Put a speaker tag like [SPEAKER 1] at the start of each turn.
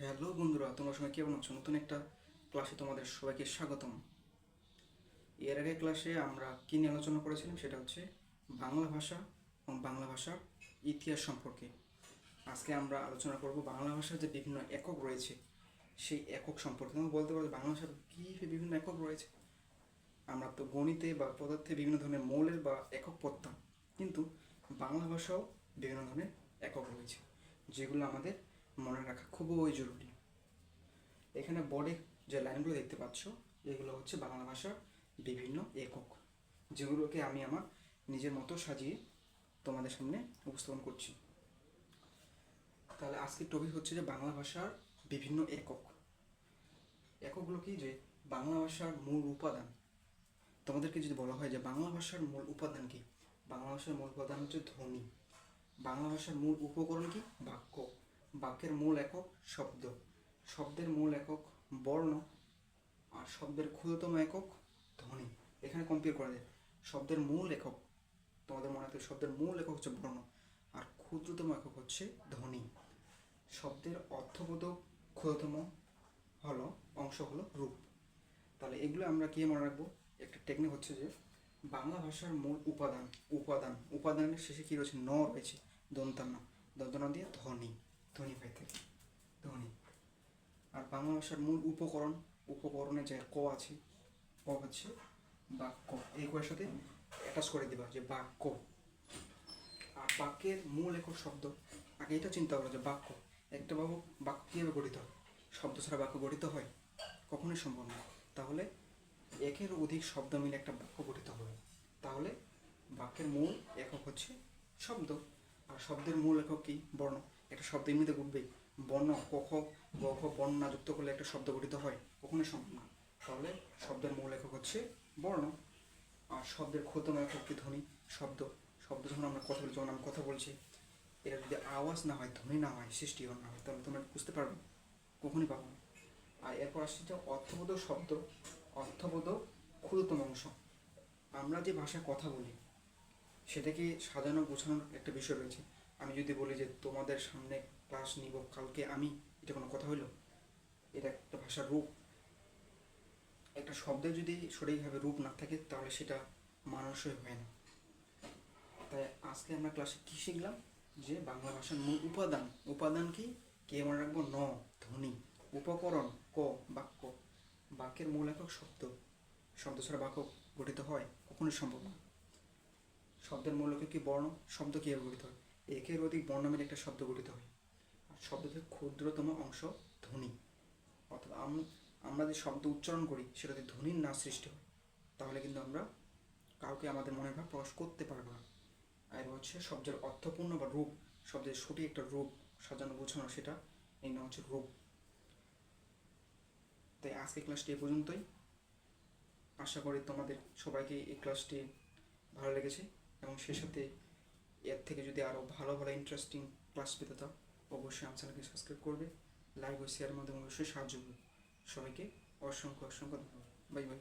[SPEAKER 1] Hello বন্ধুরা, তোমরা সবাই কেমন আছো? নতুন একটা ক্লাসে তোমাদের সবাইকে স্বাগতম। এর আগে ক্লাসে আমরা কী নিয়ে আলোচনা করেছিলাম সেটা হচ্ছে বাংলা ভাষা এবং বাংলা ভাষার ইতিহাস সম্পর্কে। আজকে আমরা আলোচনা করব বাংলা ভাষার যে বিভিন্ন একক রয়েছে, সেই একক সম্পর্কে। তুমি বলতে পারো বাংলা ভাষার কী বিভিন্ন একক রয়েছে? আমরা তো গণিতে বা পদার্থে বিভিন্ন ধরনের মৌলের বা একক পড়তাম কিন্তু বাংলা ভাষাও বিভিন্ন ধরনের একক রয়েছে, যেগুলো আমাদের মনে রাখা খুবই জরুরি। এখানে বোর্ডে যে লাইনগুলো দেখতে পাচ্ছ, এগুলো হচ্ছে বাংলা ভাষার বিভিন্ন একক, যেগুলোকে আমি আমার নিজের মতো সাজিয়ে তোমাদের সামনে উপস্থাপন করছি। তাহলে আজকের টপিক হচ্ছে যে বাংলা ভাষার বিভিন্ন একক। এককগুলো কি যে বাংলা ভাষার মূল উপাদান? তোমাদেরকে যদি বলা হয় যে বাংলা ভাষার মূল উপাদান কি? বাংলা ভাষার মূল উপাদান হচ্ছে ধ্বনি। বাংলা ভাষার মূল উপকরণ কি? বাক্য। বাক্যের মূল একক শব্দ। শব্দের মূল একক বর্ণ আর শব্দের ক্ষুদ্রতম একক ধ্বনি। এখানে কম্পেয়ার করা যায়। শব্দের মূল একক তোমাদের মনে হবে, শব্দের মূল একক হচ্ছে বর্ণ আর ক্ষুদ্রতম একক হচ্ছে ধ্বনি। শব্দের অর্থবোধক ক্ষুদ্রতম হলো অংশ হলো রূপ। তাহলে এগুলো আমরা কি মনে রাখব? একটা টেকনিক হচ্ছে যে বাংলা ভাষার মূল উপাদান উপাদান। উপাদানের শেষে কী রয়েছে? ন রয়েছে। দন্তান্ন। দন্তনা দিয়ে ধ্বনি। ধ্বনি পাই থেকে ধ্বনি। আর বাংলা ভাষার মূল উপকরণ, উপকরণে যে ক আছে, ক হচ্ছে বাক্য। এই কয়ের সাথে অ্যাটাচ করে দিবা যে বাক্য। আর বাক্যের মূল একক শব্দ, আগে এটা চিন্তা করো যে বাক্য। একটা বাবু বাক্য কীভাবে গঠিত হয়? শব্দ ছাড়া বাক্য গঠিত হয়? কখনোই সম্ভব না। তাহলে একের অধিক শব্দ মিলে একটা বাক্য গঠিত হবে। তাহলে বাক্যের মূল একক হচ্ছে শব্দ। আর শব্দের মূল একক কি? বর্ণ। একটা শব্দ এমনিতে ঘুরবেই। বর্ণ ক খ গ খ বর্ণ না যুক্ত করলে একটা শব্দ গঠিত হয়। কখনোই সম্ভব না। তাহলে শব্দের মূল একক হচ্ছে বর্ণ। আর শব্দের ক্ষুদ্রতম একক কি ধ্বনি, শব্দ। শব্দ যখন আমরা কথা বলছি যখন আমি কথা বলছি এটা যদি আওয়াজ না হয়, ধ্বনি না হয়, সৃষ্টি না হয়, তাহলে তোমরা বুঝতে পারবে কখনই পাবো না। আর এরপর আসছে যে অর্থবোধক শব্দ। অর্থবোধক ক্ষুদ্রতম অংশ। আমরা যে ভাষায় কথা বলি, সেটাকে সাজানো, গোছানোর একটা বিষয় রয়েছে। আমি যদি বলি যে তোমাদের সামনে ক্লাস নিব, কালকে আমি, এটা কোনো কথা হইল? এটা একটা ভাষার রূপ। একটা শব্দের যদি সঠিকভাবে রূপ না থাকে, তাহলে সেটা মানুষই হয় না। তাই আজকে আমরা ক্লাসে কী শিখলাম? যে বাংলা ভাষার মূল উপাদান। উপাদান কি? কে মনে রাখব? ন, ধ্বনি। উপকরণ, ক, বাক্য। বাক্যের মূল একক শব্দ। শব্দ ছাড়া বাক্য গঠিত হয়, কখনোই সম্ভব না। শব্দের মূল একক কি? বর্ণ। শব্দ কীভাবে গঠিত হয়? একের অধিক বর্ণ মিলে একটা শব্দ গঠিত হয়। আর শব্দের ক্ষুদ্রতম অংশ ধ্বনি। অর্থাৎ আম- আমরা যে শব্দ উচ্চারণ করি সেটা যদি ধ্বনির না সৃষ্টি হয়। তাহলে কিন্তু আমরা কাউকে আমাদের মনের ভাব প্রকাশ করতে পারব না। আর হচ্ছে শব্দের অর্থপূর্ণ বা রূপ, শব্দের সঠিক একটা রূপ সাজানো গোছানো, সেটা এই নাম হচ্ছে রূপ। তাই আজকে ক্লাসটি এ পর্যন্তই। আশা করি তোমাদের সবাইকে এই ক্লাসটি ভালো লেগেছে এবং সে সাথে এর থেকে যদি আরও ভালো ভালো ইন্টারেস্টিং ক্লাস পেতে চাও, অবশ্যই আমার চ্যানেলকে সাবস্ক্রাইব করবে লাইক ও শেয়ারের মাধ্যমে অবশ্যই সাহায্য করবে। সবাইকে অসংখ্য অসংখ্য ধন্যবাদ। Bye bye